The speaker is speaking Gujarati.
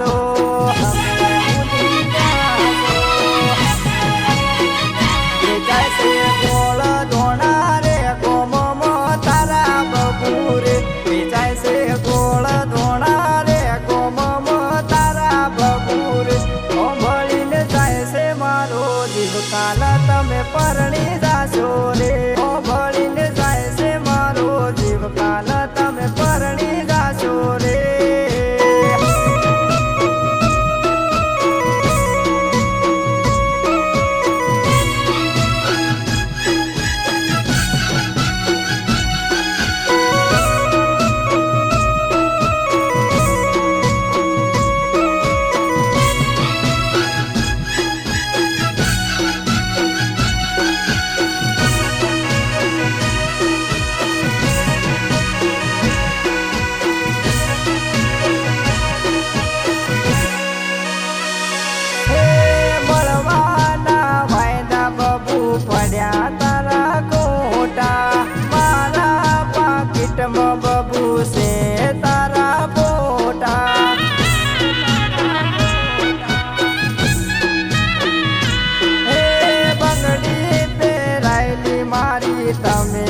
corazón. બબુ છે તારા પોટા. હે બંગડી પહેરાયેલી તમે